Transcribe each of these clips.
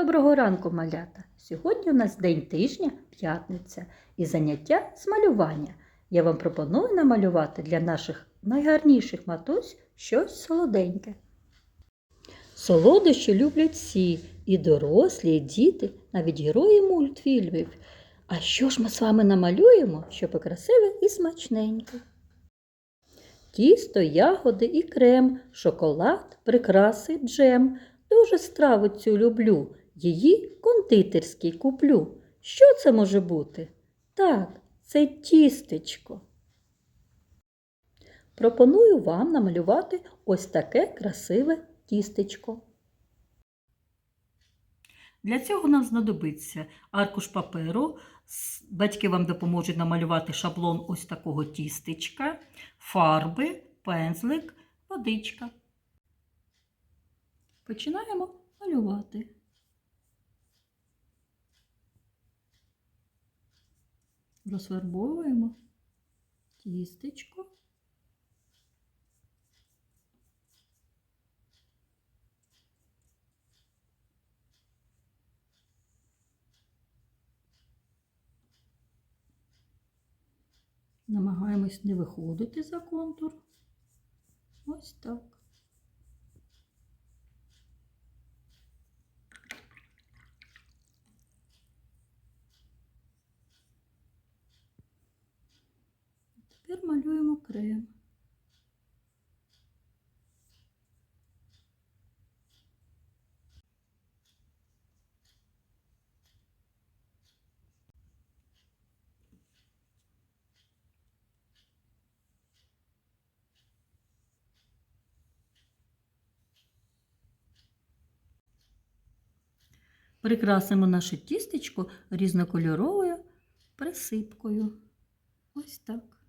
Доброго ранку, малята! Сьогодні у нас день тижня, п'ятниця, і заняття з малювання. Я вам пропоную намалювати для наших найгарніших матусь щось солоденьке. Солодощі люблять всі, і дорослі, і діти, навіть герої мультфільмів. А що ж ми з вами намалюємо, щоб і красиве і смачненьке? Тісто, ягоди і крем, шоколад, прикраси, джем. Дуже страву цю люблю, її кондитерський куплю. Що це може бути? Так, це тістечко. Пропоную вам намалювати ось таке красиве тістечко. Для цього нам знадобиться аркуш паперу. Батьки вам допоможуть намалювати шаблон ось такого тістечка, фарби, пензлик, водичка. Починаємо малювати. Розфарбовуємо тістечко. Намагаємось не виходити за контур. Ось так. Тепер малюємо крем. Прикрасимо наше тістечко різнокольоровою присипкою. Ось так.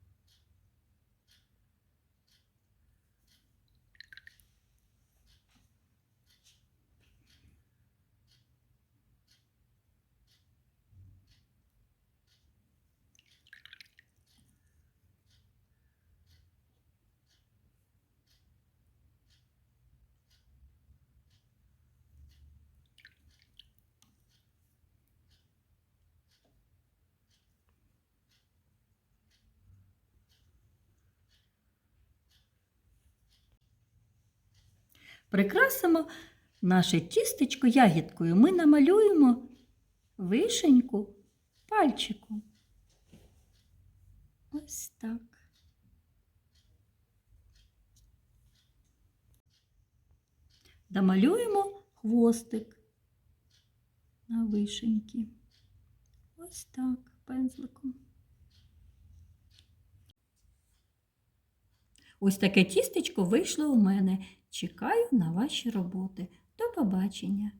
Прикрасимо наше тістечко ягідкою. Ми намалюємо вишеньку пальчиком. Ось так. Домалюємо хвостик на вишеньки. Ось так, пензликом. Ось таке тістечко вийшло у мене. Чекаю на ваші роботи. До побачення!